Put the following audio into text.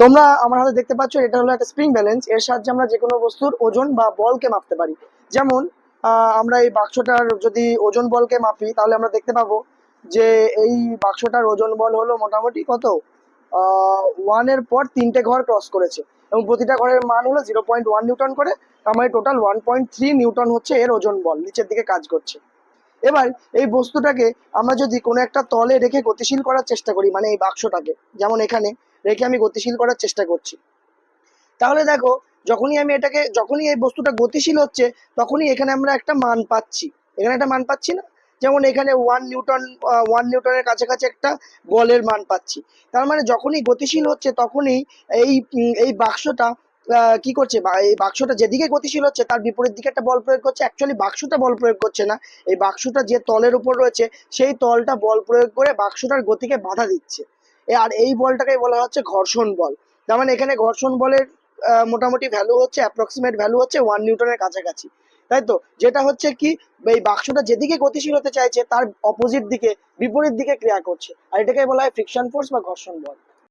তোমরা আমার হাতে দেখতে পাচ্ছ, এটা হলো একটা স্প্রিং ব্যালেন্স এর সাহায্যে আমরা যে কোনো বস্তুর ওজন বা বলকে মাপতে পারি। যেমন আমরা এই বাক্সটার যদি ওজন বলকে মাপি, তাহলে আমরা দেখতে পাবো যে এই বাক্সটার ওজন বল হলো মোটামুটি কত? ওয়ানের পর তিনটে ঘর ক্রস করেছে। এবং প্রতিটা ঘরের মান হলো জিরো পয়েন্ট ওয়ান নিউটন করে। মানে total one point three newton হচ্ছে এর ওজন বল, নিচের দিকে কাজ করছে। এবার, এই বস্তুটাকে আমরা যদি কোনো একটা তলে রেখে গতিশীল করার চেষ্টা করি মানে এই বাক্সটাকে, যেমন এখানে। রেখে আমি গতিশীল করার চেষ্টা করছি। তাহলে দেখো, যখনই আমি এটাকে, যখনই এই বস্তুটা গতিশীল হচ্ছে, তখনই এখানে আমরা একটা মান পাচ্ছি। এখানে একটা মান পাচ্ছি না? যেমন এখানে ওয়ান নিউটন ওয়ান নিউটনের কাছাকাছি একটা বলের মান পাচ্ছি। তার মানে যখনই গতিশীল হচ্ছে, তখনই এই এই বাক্সটা কি করছে? এই বাক্সটা যেদিকে গতিশীল হচ্ছে, তার বিপরীত দিকে একটা বল প্রয়োগ করছে। অ্যাকচুয়ালি বাক্সটা বল প্রয়োগ করছে না। এই বাক্সটা যে তলের উপর রয়েছে, সেই তলটা বল প্রয়োগ করে বাক্সটার গতিকে বাধা দিচ্ছে। আর এই বলটাকে বলা হচ্ছে ঘর্ষণ বল। তার মানে এখানে ঘর্ষণ বলের মোটামুটি ভ্যালু হচ্ছে অ্যাপ্রক্সিমেট ভ্যালু হচ্ছে ওয়ান নিউটনের কাছাকাছি। তাই তো? যেটা হচ্ছে কি, এই বাক্সটা যেদিকে গতিশীল হতে চাইছে, তার অপোজিট দিকে, বিপরীত দিকে ক্রিয়া করছে। আর এটাকে বলা হয় ফ্রিকশন ফোর্স বা ঘর্ষণ বল।